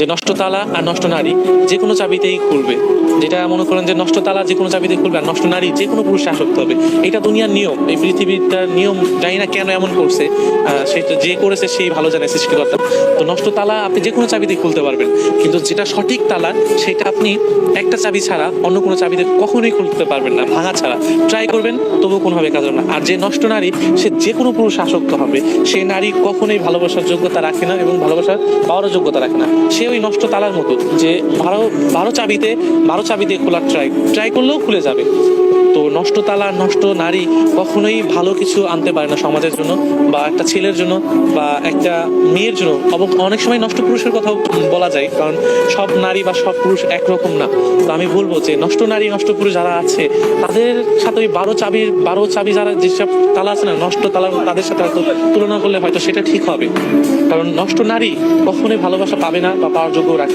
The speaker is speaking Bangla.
যে নষ্ট তালা আর নষ্ট নারী যে কোনো চাবিতেই খুলবে। যেটা মনে করেন যে নষ্ট তালা যে কোনো চাবিতে খুলবে আর নষ্ট নারী যে কোনো পুরুষে আসক্ত হবে। এটা দুনিয়ার নিয়ম। এই পৃথিবীটার নিয়ম জানি না কেন এমন করছে। সেটা যে করেছে সেই ভালো জানে সৃষ্টিকর্তা। তো নষ্ট তালা আপনি যে কোনো চাবিতে খুলতে পারবেন। কিন্তু যেটা সঠিক তালা, সেটা আপনি একটা চাবি ছাড়া অন্য কোনো চাবিতে কখনোই খুলতে পারবেন না, ভাঙা ছাড়া। ট্রাই করবেন, তবুও কোনোভাবে কাজ না। আর যে নষ্ট নারী, সে যে কোনো পুরুষ আসক্ত হবে। সেই নারী কখনোই ভালোবাসার যোগ্যতা রাখে না এবং ভালোবাসার পাওয়ারও যোগ্যতা রাখে না। সে ওই নষ্ট তালার মতো যে বারো বারো চাবিতে বারো চাবিতে খোলার ট্রাই ট্রাই করলেও খুলে যাবে। তো নষ্ট তালা নষ্ট নারী কখনোই ভালো কিছু আনতে পারে না সমাজের জন্য, বা একটা ছেলের জন্য, বা একটা মেয়ের জন্য। অনেক সময় নষ্ট পুরুষের কথাও বলা যায়, কারণ সব নারী বা সব পুরুষ একরকম না। তো আমি বলব যে, নষ্ট নারী, নষ্ট পুরুষ যারা আছে, তাদের সাথে ওই বারো চাবির বারো চাবি যারা যেসব তালা আছে না, নষ্ট তালা, তাদের সাথে হয়তো তুলনা করলে হয়তো সেটা ঠিক হবে। কারণ নষ্ট নারী কখনোই ভালোবাসা পাবে না বা পাওয়ার যোগ্য রাখে না।